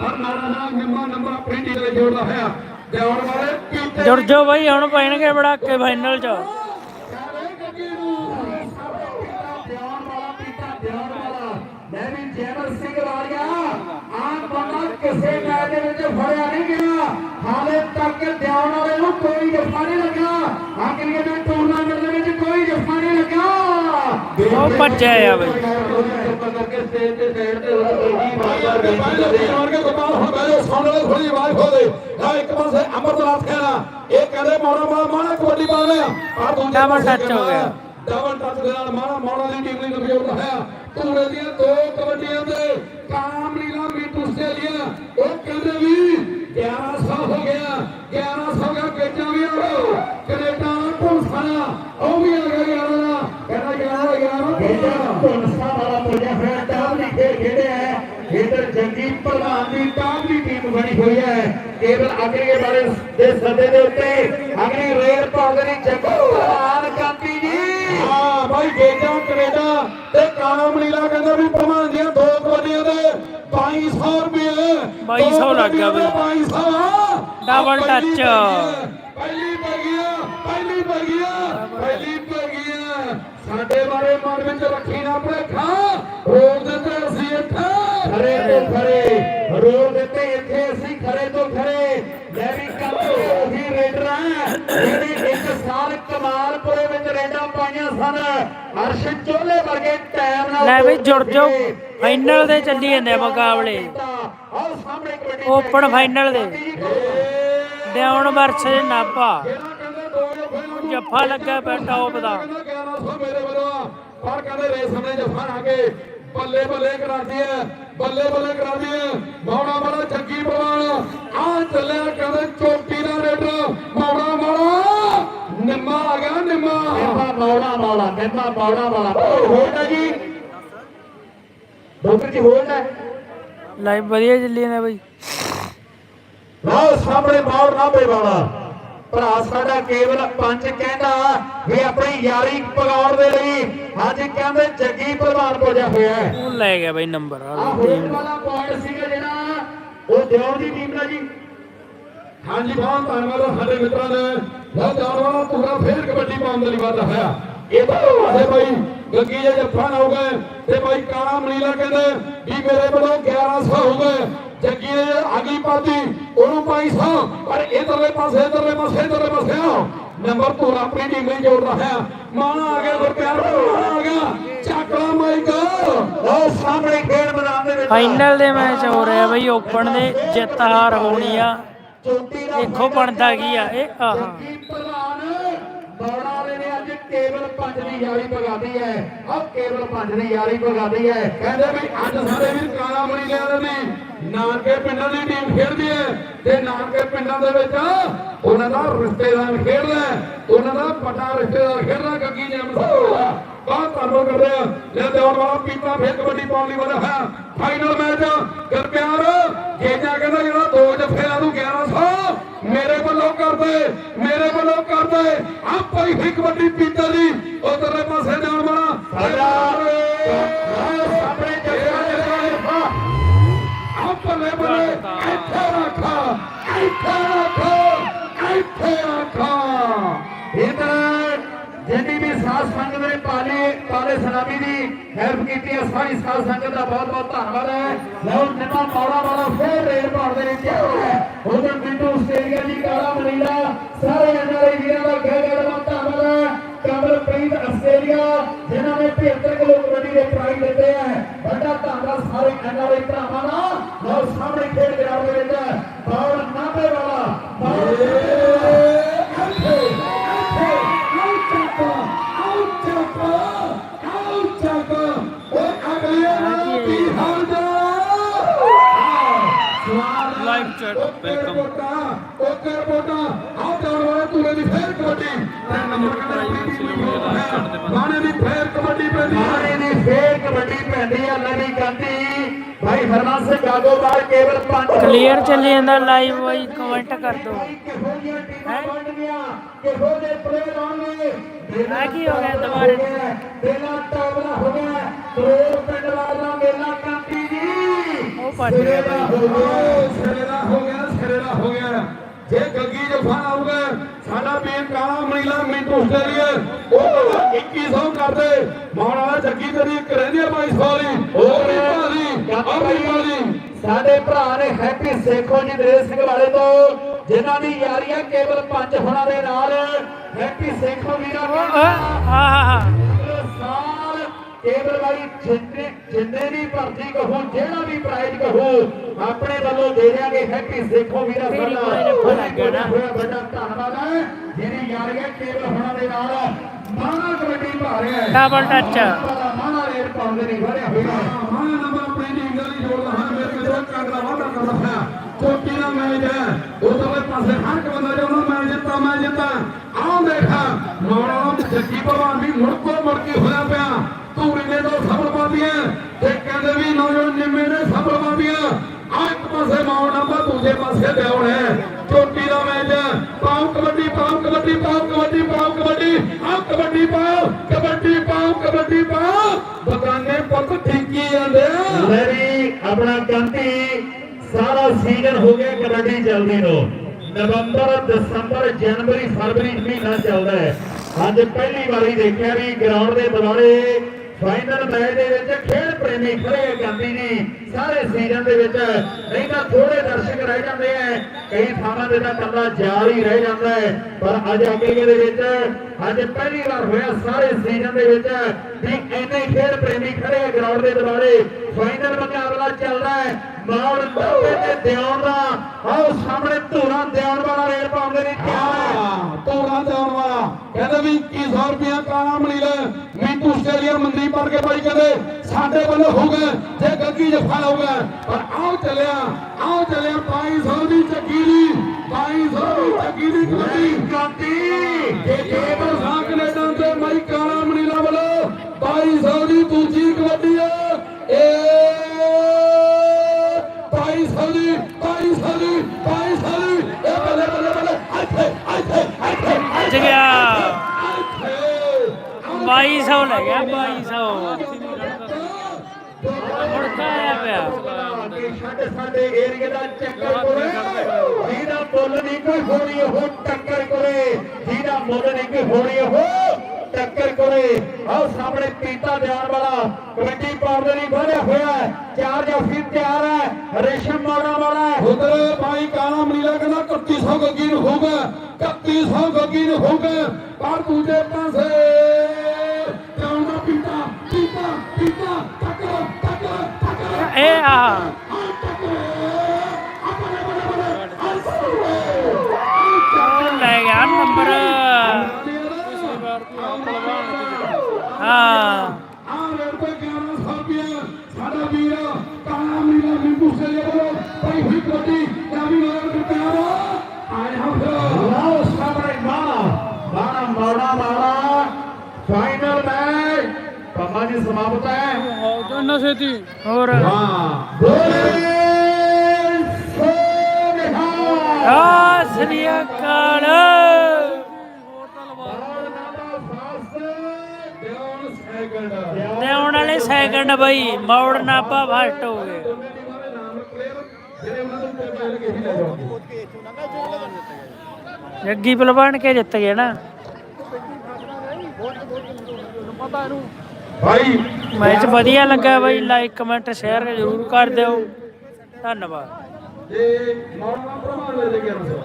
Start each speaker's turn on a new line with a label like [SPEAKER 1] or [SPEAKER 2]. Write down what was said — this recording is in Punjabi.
[SPEAKER 1] ਹਰ ਨਾਰਾ ਨਾਲ ਨਿੰਮਾ ਨੰਬਰ ਆਪਣੀ ਟੀਮ ਦੇ ਜੋੜਦਾ ਹੋਇਆ। ਦਿਆਉਣ ਵਾਲੇ ਕੀਤੇ
[SPEAKER 2] ਜੁੜ ਜਾਓ ਬਾਈ ਹੁਣ ਪੈਣਗੇ ਬੜਾਕੇ ਫਾਈਨਲ ਚ।
[SPEAKER 1] ਸਾਰੇ ਗੱਗੀ ਨੂੰ
[SPEAKER 3] ਧਿਆਨ ਵਾਲਾ ਪੀਤਾ ਧਿਆਨ ਵਾਲਾ ਮੈਂ ਵੀ ਜੈਮਲ ਸਿੰਘ ਵਾਲਿਆ ਆਹ ਬੰਦਾ ਕਿਸੇ ਮੈਚ ਦੇ ਵਿੱਚ ਫੜਿਆ ਨਹੀਂ ਗਿਆ ਹਾਲੇ ਤੱਕ ਧਿਆਨ ਵਾਲੇ ਨੂੰ ਕੋਈ ਜਫਾ ਨਹੀਂ ਲੱਗਾ ਆਖਰੀ ਦੇ ਟੂਰਨਾਮੈਂਟ ਦੇ ਵਿੱਚ ਕੋਈ ਜਫਾ ਨਹੀਂ ਲੱਗਾ
[SPEAKER 2] ਉਹ ਭੱਜਿਆ ਆ ਬਾਈ।
[SPEAKER 3] ਸਟੇਜ ਤੇ ਸਾਈਡ ਤੇ ਉਹਦੀ
[SPEAKER 1] ਮਾਰ ਕੇ ਮਾਰ ਕੇ ਗੋਪਾਲ ਹੁਣ ਬੈਠੋ ਸਾਹਮਣੇ ਵਾਲੀ ਥੋੜੀ ਆਵਾਜ਼ ਖੋਲੇ ਆ ਇੱਕ ਪਾਸੇ ਅਮਰਨਾਥ ਖੇਰਾ ਇਹ ਕਹਿੰਦੇ ਮੌਣਾ ਮੌਣਾ ਮਾਣਾ ਕਬੱਡੀ ਪਾਉਂਦੇ ਆ ਆ ਦੂਜੇ
[SPEAKER 2] Double
[SPEAKER 1] ਪਾਸੇ
[SPEAKER 2] touch ਹੋ ਗਿਆ।
[SPEAKER 1] ਡਬਲ ਟੱਚ ਦੇ ਨਾਲ ਮਾਣਾ ਮੌਣਾ ਦੀ ਟੀਮ ਲਈ ਨਵਜੋੜ ਹੋਇਆ ਧੂਰੇ ਦੀਆਂ ਦੋ ਕਬੱਡੀਆਂ ਦੇ ਕਾਮਲੀਲਾ ਮੀਟੂ ਆਸਟ੍ਰੇਲੀਆ ਉਹ ਕਹਿੰਦੇ ਵੀ 1100 ਹੋ ਗਿਆ 1100 ਗਿਆ ਗੇਜਾਂ ਵੀ ਆਓ
[SPEAKER 3] ਬਣੀ ਹੋਈ ਹੈ। ਕੇਵਲ ਅਗਲੇ ਬਾਰੇ ਦੇ ਸੱਦੇ ਦੇ ਉੱਤੇ ਅਗਲੀ ਰੇਲ ਪਾਉਂਦੇ ਨੇ ਜੰਗੀ ਪ੍ਰਧਾਨ ਕਾਂਤੀ ਜੀ।
[SPEAKER 1] ਹਾਂ ਭਾਈ ਗੇਜਾਂ ਕੈਨੇਡਾ ਤੇ ਕਾਮਲੀਲਾ ਕਹਿੰਦਾ ਵੀ ਪ੍ਰਮਾਨ ਦੀਆਂ ਦੋ ਕਬੱਡੀਆਂ ਦੇ 2200 ਰੁਪਏ।
[SPEAKER 2] 2200 ਲੱਗ ਗਿਆ ਬਈ।
[SPEAKER 1] 2200
[SPEAKER 2] Double touch।
[SPEAKER 1] ਪਹਿਲੀ ਪੈ ਗਿਆ ਪਹਿਲੀ ਪੈ ਗਿਆ ਪਹਿਲੀ ਪੈ ਗਿਆ ਸਾਡੇ ਬਾਰੇ ਮਨ ਵਿੱਚ ਰੱਖੀ ਨਾ ਭੁਲੇਖਾ। ਰੋਕ ਦਿੱਤੇ ਅਸੀਂ ਇੱਥੇ।
[SPEAKER 3] ਖਰੇ ਤੋਂ ਖਰੇ ਰੋਡ ਦਿੱਤੇ ਇੱਥੇ ਅਸੀਂ ਖਰੇ ਤੋਂ ਖਰੇ। ਮੈਂ ਵੀ ਕੱਲ ਉਹੀ ਰੇਡਰ ਜਿਹੜੇ ਇੱਕ ਸਾਲ ਕਮਾਲਪੁਰੇ ਵਿੱਚ ਰੇਡਾਂ ਪਾਈਆਂ ਸਨ। ਅਰਸ਼ ਚੋਲੇ ਵਰਗੇ ਟਾਈਮ ਨਾਲ
[SPEAKER 2] ਲੈ ਬਈ ਜੁੜ ਜਾਓ। ਫਾਈਨਲ ਦੇ ਚੱਲੀ ਜਾਂਦੇ ਮੁਕਾਬਲੇ।
[SPEAKER 3] ਆਹ ਸਾਹਮਣੇ ਕਬੱਡੀ
[SPEAKER 2] ਓਪਨ ਫਾਈਨਲ ਦੇ। ਡਿਆਉਣ ਵਰਸੇ ਨਾਪਾ ਜੱਫਾ ਲੱਗਾ ਪਿਆ ਟੌਪ ਦਾ।
[SPEAKER 1] ਕਹਿੰਦਾ 1100 ਮੇਰੇ ਵੱਲੋਂ? ਆ। ਪਰ ਕਹਿੰਦੇ ਰੇਸ ਸਾਹਮਣੇ ਜਫਾ ਨਾ ਕੇ ਬੱਲੇ ਬੱਲੇ ਕਰਾਦੀ ਹੈ ਬੱਲੇ ਬੱਲੇ ਕਰਾਦੀ ਹੈ। ਮੌੜਾ ਮੌੜਾ ਜੱਗੀ ਪਰਵਾਨ। ਆ ਚੱਲਿਆ ਕਹਿੰਦੇ ਚੋਟੀ ਦਾ ਰੇਡਰ। ਮੌੜਾ ਮੌੜਾ। ਨਿੰਮਾ ਆ ਗਿਆ ਨਿੰਮਾ।
[SPEAKER 3] ਨਿੰਮਾ ਮੌੜਾ ਵਾਲਾ ਨਿੰਮਾ ਮੌੜਾ ਵਾਲਾ ਹੋਲਡ ਹੈ ਜੀ। ਡਾਕਟਰ ਜੀ ਹੋਲਡ ਹੈ।
[SPEAKER 2] ਲਾਈਵ ਵਧੀਆ ਚੱਲੀ ਜਾਂਦਾ ਬਾਈ।
[SPEAKER 3] ਲਓ ਸਾਹਮਣੇ ਮੌੜ ਨਾਭੇ ਵਾਲਾ ਭਰਾ ਸਾਡਾ ਕੇਵਲ ਪੰਜ ਕਹਿੰਦਾ ਵੀ ਆਪਣੀ ਯਾਰੀ ਪਗਾਉਣ ਦੇ ਲਈ ਅੱਜ ਕਹਿੰਦੇ ਜੱਗੀ ਪ੍ਰਧਾਨ ਪੁੱਜਿਆ ਹੋਇਆ ਹੈ।
[SPEAKER 2] ਉਹ ਲੈ ਗਿਆ ਬਾਈ ਨੰਬਰ
[SPEAKER 3] ਆ ਹੋਲਡ ਵਾਲਾ ਪੁਆਇੰਟ ਸੀਗਾ ਜਿਹੜਾ ਉਹ ਦਿਓਰ ਦੀ ਟੀਮ ਦਾ ਜੀ।
[SPEAKER 1] ਹਾਂਜੀ ਬਹੁਤ ਧੰਨਵਾਦ ਸਾਡੇ ਮਿੱਤਰਾਂ ਨੇ ਬਹੁਤ ਜਾਣ ਵਾਲਾ ਪੂਰਾ ਫੇਰ ਕਬੱਡੀ ਪਾਉਣ ਦੇ ਲਈ ਵਾਦਾ ਹੋਇਆ। ਇਹ ਤਾਂ ਭਾਈ ਗੱਗੀ ਜੇ ਜੱਫਾ ਨਾ ਹੋ ਗਏ ਤੇ ਭਾਈ ਕਾਲਾ ਮਨੀਲਾ ਕਹਿੰਦੇ ਵੀ ਮੇਰੇ ਵੱਲੋਂ 1100 ਹੋ ਗਏ। ਜੱਗੀ ਨੇ ਅਗਲੀ ਪਾਤੀ। ਉਹਨੂੰ 500 ਪਰ ਇਧਰਲੇ ਪਾਸੇ ਇਧਰਲੇ ਪਾਸੇ ਇਧਰਲੇ ਪਾਸੇ ਆ ਨੰਬਰ ਪੂਰਾ ਆਪਣੀ ਟੀਮ ਲਈ ਜੋੜਦਾ ਹੈ ਮਾਣਾ ਆ ਗਿਆ ਗੁਰਪਿਆਰ ਮਾਣਾ ਆ ਗਿਆ। ਚੱਕਲਾ ਮਾਈਕ।
[SPEAKER 3] ਲਓ ਸਾਹਮਣੇ ਖੇਡ ਮੈਦਾਨ ਦੇ ਵਿੱਚ
[SPEAKER 2] ਫਾਈਨਲ ਦੇ ਮੈਚ ਹੋ ਰਿਹਾ ਬਾਈ ਓਪਨ ਦੇ ਜਿੱਤ ਹਾਰ ਹੋਣੀ ਆ। ਦੇਖੋ ਬਣਦਾ ਕੀ ਆ ਇਹ ਆਹ।
[SPEAKER 3] ਦੌੜਾ ਵਾਲੇ ਨੇ ਅੱਜ ਕੇਵਲ ਪੰਜ ਦੀ ਯਾਰੀ ਭਗਾਦੀ ਹੈ। ਆਹ ਕੇਵਲ ਪੰਜ ਦੀ ਯਾਰੀ ਭਗਾਦੀ ਹੈ।
[SPEAKER 1] ਕਹਿੰਦੇ ਵੀ ਅੱਜ ਸਾਡੇ ਵੀਰ ਕਾਲਾ ਮਣੀ ਲਿਆ ਨੇ ਨਾਨਕੇ ਪਿੰਡਾਂ ਦੀ ਟੀਮ ਖੇਡਦੀ ਹੈ ਤੇ ਨਾਨਕੇ ਪਿੰਡਾਂ ਦੇ ਵਿੱਚ ਉਹਨਾਂ ਦਾ ਰਿਸ਼ਤੇਦਾਰ ਖੇਡਦਾ ਉਹਨਾਂ ਦਾ ਪਟਾ ਰਿਸ਼ਤੇਦਾਰ ਖੇਡਦਾ ਗੱਗੀ ਨੇ ਮਸੂਲਾ ਬਹੁਤ ਧੰਨਵਾਦ ਕਰਦੇ ਆ ਲੈ ਤੇ ਵਾਲਾ ਪੀਪਾ ਫੇਰ ਕਬੱਡੀ ਪਾਉਣ ਲਈ ਵਧਿਆ ਹੋਇਆ ਫਾਈਨਲ ਮੈਚ ਗੁਰਪਿਆਰ, ਗੇਜਾ ਕਹਿੰਦਾ ਜਿਹੜਾ ਦੋ ਜੱਫਿਆਂ ਨੂੰ 1100 ਮੇਰੇ ਵੱਲੋਂ ਕਰਦੇ, ਮੇਰੇ ਵੱਲੋਂ ਕਰਦੇ। ਆ ਭਾਈ ਕਬੱਡੀ ਪੀਤਾ ਦੀ ਉਧਰਲੇ ਪਾਸੇ ਜਾਣ ਵਾਲਾ।
[SPEAKER 3] ਸਾਧ ਸੰਗਤ ਨੇ ਪਾਲੇ ਪਾਲੇ ਸਲਾਮੀ ਦੀ ਹੈਲਪ ਕੀਤੀ ਹੈ। ਸਾਰੀ ਸਾਧ ਸੰਗਤ ਦਾ ਬਹੁਤ ਬਹੁਤ ਧੰਨਵਾਦ ਹੈ। ਲਓ ਨਿਮਾ ਮੌੜਾ ਵਾਲਾ ਫੇਰ ਰੇਲ ਭਾੜ ਦੇ ਵਿੱਚ ਹੈ। ਉਧਰ ਬਿੰਦੂ ਆਸਟ੍ਰੇਲੀਆ ਦੀ ਕਾਲਾ ਮਨੀਲਾ, ਸਾਰੇ ਐਨਆਰਆਈ ਵੀਰਾਂ ਦਾ ਗਹਿ ਗਹਿ ਦਾ ਧੰਨਵਾਦ ਹੈ। ਕਮਲਪ੍ਰੀਤ ਆਸਟ੍ਰੇਲੀਆ ਜਿਨ੍ਹਾਂ ਨੇ 75 ਕਿਲੋ ਕਬੱਡੀ ਦੇ ਪ੍ਰਾਈਜ਼ ਦਿੱਤੇ ਹੈ। ਵੱਡਾ ਧੰਨਵਾਦ ਸਾਰੇ ਐਨਆਰਆਈ ਭਰਾਵਾਂ ਦਾ। ਲਓ, ਸਾਹਮਣੇ ਖੇਡ ਗਰਾਊਂਡ ਦੇ ਵਿੱਚ
[SPEAKER 1] ਓਕੇ ਰਿਪੋਰਟਾਂ ਆਹ ਜਾਣ ਵਾਲਾ ਤੂਰੇ ਦੀ ਫੇਰ ਕਬੱਡੀ। ਗਾਣੇ ਦੀ ਫੇਰ ਕਬੱਡੀ ਪੈਂਦੀ ਹੈ
[SPEAKER 3] ਮਾਰੇ ਦੀ ਫੇਰ ਕਬੱਡੀ ਪੈਂਦੀ ਆ ਨਵੀਂ ਗਾਂਧੀ। ਭਾਈ ਹਰਮਨ ਸਿੰਘ ਗਾਗੋਵਾਲ ਕੇਵਲ ਪੰਜ
[SPEAKER 2] ਕਲੀਅਰ ਚੱਲੀ ਜਾਂਦਾ ਲਾਈਵ ਬਾਈ ਕਮੈਂਟ ਕਰ ਦਿਓ।
[SPEAKER 3] ਕਿਹੋ ਜਿਹੀਆਂ ਟੀਮਾਂ ਬਣ ਗਈਆਂ ਕਿਹੋ ਜਿਹੇ ਪਲੇਅਰ ਆਉਣਗੇ?
[SPEAKER 2] ਆ ਕੀ ਹੋ ਗਿਆ ਦੁਬਾਰੇ?
[SPEAKER 3] ਮੇਲਾ ਟਾਵਲਾ ਹੋ ਗਿਆ। ਕਰੋੜ ਪਿੰਡ ਵਾਲਾ ਮੇਲਾ ਕਾਂਤੀ ਜੀ।
[SPEAKER 2] ਉਹ
[SPEAKER 3] ਹੋ
[SPEAKER 1] ਸਿਰੇ ਦਾ ਹੋ ਗਿਆ। ਸਿਰੇ ਦਾ ਹੋ ਗਿਆ। ਜੇ ਗੱਗੀ ਜਫਾ ਆਊਗਾ ਸਾਡਾ ਵੀਰ ਕਾਲਾ ਮਨੀਲਾ ਮਿੰਟ ਆਸਟ੍ਰੇਲੀਆ ਉਹ 2100 ਕਰਦੇ ਮਾਣ ਵਾਲਾ ਜੱਗੀ ਤੇਰੀ ਇੱਕ ਰਹਿੰਦੀ ਆ 2200 ਵਾਲੀ ਉਹ ਉਹ ਵੀ ਭਾਲੀ
[SPEAKER 3] ਸਾਡੇ ਭਰਾ ਨੇ ਹੈਪੀ ਸੇਖੋ ਜੀ ਦਰੇਸ਼ ਸਿੰਘ ਵਾਲੇ ਤੋਂ ਜਿਨ੍ਹਾਂ ਦੀ ਯਾਰੀ ਆ ਕੇਵਲ ਪੰਜ ਹੋਣਾ ਦੇ ਨਾਲ ਹੈਪੀ ਸੇਖੋ ਵੀਰਾਂ
[SPEAKER 2] ਆ ਆ ਆ
[SPEAKER 3] ਸਾਲ ਕੇਵਲ ਵਾਲੀ ਜਿੰਨੇ ਜਿੰਨੇ ਵੀ ਭਰਤੀ ਕਹੋ ਜਿਹੜਾ ਵੀ ਪ੍ਰਾਈਜ਼ ਕਹੋ ਆਪਣੇ ਵੱਲੋਂ ਦੇ ਦਿਆਂਗੇ ਹੈਪੀ ਸੇਖੋ ਵੀਰਾ
[SPEAKER 2] ਮੇਰੀ
[SPEAKER 3] ਸਾਡਾ
[SPEAKER 2] ਕੋਈ ਨੇ ਫੜਾ ਗਿਆ ਨਾ।
[SPEAKER 3] ਹੋਇਆ ਵੱਡਾ ਧੰਨਵਾਦ ਹੈ। ਜਿਹੜੀ ਯਾਰੀ ਹੈ ਕੇਵਲ ਹੋਣਾ ਦੇ ਨਾਲ ਮਾਣਾ ਕਬੱਡੀ ਪਾ ਰਿਹਾ ਹੈ।
[SPEAKER 2] ਡਬਲ ਟੱਚ
[SPEAKER 3] ਮਾਣਾ ਰੇਡ ਪਾਉਂਦੇ ਨਹੀਂ ਵਧਿਆ ਹੋਇਆ।
[SPEAKER 1] ਹਾਂ ਨੰਬਰ ਆਪਣੀ ਟੀਮ ਦਾ ਨਹੀਂ ਜੋੜਦਾ ਹਾਂ ਮੇਰੇ ਕੋਲ ਕੰਗ ਦਾ ਵਾਅਦਾ ਕਰਦਾ ਹੈ। ਚੋਟੀ ਦਾ ਮੈਚ ਹੈ ਉਹ ਦੋਵੇਂ ਪਾਸੇ ਹਰ ਇੱਕ ਬੰਦਾ ਚਾਹੁੰਦਾ ਮੈਂ ਜਿੱਤਾਂ ਮੈਂ ਜਿੱਤਾਂ। ਆਹ ਦੇਖਾ ਮੌੜਾ ਜੱਗੀ ਭਲਵਾਨ ਵੀ ਮੁੜ ਕੋ ਮੁੜ ਕੇ ਹੋਇਆ ਪਿਆ ਧੂਰੀ ਨੇ ਦੋ ਸਫਲ ਪਾਦੀਆਂ ਤੇ ਕਹਿੰਦੇ ਵੀ ਨੌਜਵਾਨ ਨੇ ਸਫਲ ਪਾਦੀਆਂ ਆ ਇੱਕ ਪਾਸੇ ਮੌੜ ਨੰਬਰ ਦੂਜੇ ਪਾਸੇ ਲਿਆਉਣ ਹੈ ਚੋਟੀ ਦਾ ਮੈਚ ਪਾਉ ਕਬੱਡੀ ਪਾਉ ਕਬੱਡੀ ਪਾਉ ਕਬੱਡੀ ਪਾਉ ਕਬੱਡੀ ਆ ਕਬੱਡੀ ਪਾਉ ਕਬੱਡੀ ਪਾਉ ਕਬੱਡੀ ਪਾਉ ਬਗਾਨੇ ਪੁੱਤ ਠੀਕੀ ਜਾਂਦੇ
[SPEAKER 3] ਲੈ ਵੀ ਆਪਣਾ ਕੰਤੀ, ਸਾਰਾ ਸੀਜ਼ਨ ਹੋ ਗਿਆ ਕਬੱਡੀ ਚੱਲਦੀ ਨੂੰ। ਨਵੰਬਰ, ਦਸੰਬਰ, ਜਨਵਰੀ, ਫਰਵਰੀ ਮਹੀਨਾ ਚੱਲਦਾ ਹੈ। ਅੱਜ ਪਹਿਲੀ ਵਾਰੀ ਦੇਖਿਆ ਵੀ ਗਰਾਊਂਡ ਦੇ ਦੁਆਲੇ ਫਾਈਨਲ ਮੈਚ ਦੇ ਵਿੱਚ ਖੇਡ ਪ੍ਰੇਮੀ ਖੜੇ ਆ ਗਾਂਧੀ ਸਾਰੇ ਸੀਜ਼ਨ ਦੇ ਵਿੱਚ ਨਹੀਂ ਤਾਂ ਥੋੜੇ ਦਰਸ਼ਕ ਰਹਿ ਜਾਂਦੇ ਆ। ਕਈ ਥਾਵਾਂ ਤੇ ਤਾਂ ਕੱਲਾ ਜਾਲ ਹੀ ਰਹਿ ਜਾਂਦਾ ਹੈ। ਪਰ ਅੱਜ ਅੱਗੇ ਦੇ ਵਿੱਚ, ਅੱਜ ਪਹਿਲੀ ਵਾਰ ਹੋਇਆ ਸਾਰੇ ਸੀਜ਼ਨ ਦੇ ਵਿੱਚ ਵੀ ਇੰਨੇ ਖੇਡ ਪ੍ਰੇਮੀ ਖੜੇ ਗਰਾਊਂਡ ਦੇ ਦੁਆਲੇ। ਫਾਈਨਲ ਮੁਕਾਬਲਾ ਚੱਲਦਾ ਹੈ। ਮੌੜ ਨੱਬੇ ਤੇ ਦਿਉਣ ਦਾ। ਆਓ ਸਾਹਮਣੇ ਧੂਰਾ ਦਿਉਣ ਵਾਲਾ ਰੇਡ ਪਾਉਂਦੇ ਨੇ। ਤਿਆਰ ਹੈ?
[SPEAKER 1] ਹਾਂ ਵਾਲਾ। ਕਹਿੰਦੇ ਵੀ 2100 ਰੁਪਇਆ ਕਾਲਾ ਆਸਟ੍ਰੇਲੀਆ ਮੰਦੀ ਪੜ ਕੇ ਬਾਈ ਕਹਿੰਦੇ ਸਾਡੇ ਵੱਲੋਂ ਹੋਊਗਾ ਜੇ ਗੱਗੀ ਜਫਾ ਹੋਊਗਾ ਪਰ ਆਓ ਚੱਲਿਆ ਆਓ ਚੱਲਿਆ 2200 ਦੀ ਚੱਕੀ ਦੀ 2200 ਦੀ ਚੱਕੀ ਦੀ ਕਬੱਡੀ
[SPEAKER 3] ਕਾਂਤੀ
[SPEAKER 1] 2200
[SPEAKER 2] ਲੈ ਗਿਆ 2200 ਮੁੜਕਾ ਆਇਆ ਪਿਆ।
[SPEAKER 3] ਸਾਡੇ ਏਰੀਏ ਦਾ ਚੱਕਰ ਕੋਲੇ ਜਿਹਦਾ ਮੁੱਲ ਨਹੀਂ ਕੋਈ ਹੋਣੀ ਉਹ ਟੱਕਰ ਕੋਲੇ ਜਿਹਦਾ ਮੁੱਲ ਨਹੀਂ ਕੋਈ ਹੋਣੀ ਉਹ ਟੱਕਰ ਕੋਲੇ ਆਹ ਸਾਹਮਣੇ ਪੀਤਾ ਜਾਣ ਵਾਲਾ ਕਬੱਡੀ ਪਾਉਣ ਦੇ ਲਈ ਵਧਿਆ ਹੋਇਆ ਚਾਰ ਜਾਫੀ ਤਿਆਰ ਹੈ ਰੇਸ਼ਮ ਮਾੜਾ ਵਾਲਾ ਹੈ
[SPEAKER 1] ਉਧਰ ਭਾਈ ਕਾਲਾ ਮਨੀਲਾ ਕਹਿੰਦਾ 3100 ਗੱਗੀ ਨੂੰ ਹੋਊਗਾ 3100 ਗੱਗੀ ਨੂੰ ਹੋਊਗਾ। ਪਰ ਦੂਜੇ ਪਾਸੇ ਟੱਕਰ
[SPEAKER 2] ਇਹ ਆ ਉਹ ਲੈ ਗਿਆ ਨੰਬਰ ਹਾਂ
[SPEAKER 1] ਆ ਰੇਡ ਤੇ 1100 ਰੁਪਏ ਸਾਡਾ ਵੀਰ ਕਾਲਾ ਮੀਰਾ ਮਿੰਟੂ ਸੇ ਲੈ ਲੋ ਭਾਈ ਹੁਈ ਕੋਟੀ ਕਿਆ ਵੀ ਲੋਕ ਤਿਆਰ ਆਇਆ ਫਿਰ
[SPEAKER 3] ਲਓ ਸਾਹਮਣੇ ਮਾਣਾ ਮਾਣਾ ਮਾਣਾ ਮਾਣਾ ਫਾਈਨਲ ਮੈਚ ਪੰਮਾ ਜੀ ਸਮਾਪਤ
[SPEAKER 2] ਨਸ਼ੇ ਦੀ ਹੋਰ।
[SPEAKER 1] ਹਾਂ।
[SPEAKER 3] ਬੋਲੇ ਸੋ ਨਿਹਾਲ
[SPEAKER 2] ਆ ਸ੍ਰੀ ਅਕਾਲ।
[SPEAKER 1] ਦਿਓਨ ਸੈਕਿੰਡ
[SPEAKER 2] ਤੇ ਆਉਣ ਵਾਲੇ ਸੈਕਿੰਡ ਬਈ ਮੌੜ ਨਾਪਾ ਫਸਟ ਹੋ ਗਏ। ਜੱਗੀ ਪਹਿਲਵਾਨ ਕੇ ਜਿੱਤ ਗਏ ਨਾ।
[SPEAKER 1] ਭਾਈ
[SPEAKER 2] ਮੈਚ ਵਧੀਆ ਲੱਗਾ ਬਈ ਲਾਈਕ ਕਮੈਂਟ ਸ਼ੇਅਰ ਜ਼ਰੂਰ ਕਰ ਦਿਓ। ਧੰਨਵਾਦ।
[SPEAKER 1] ਜੇ ਨੌਰਮਲ ਪ੍ਰਮਾਣ ਕੇ 1100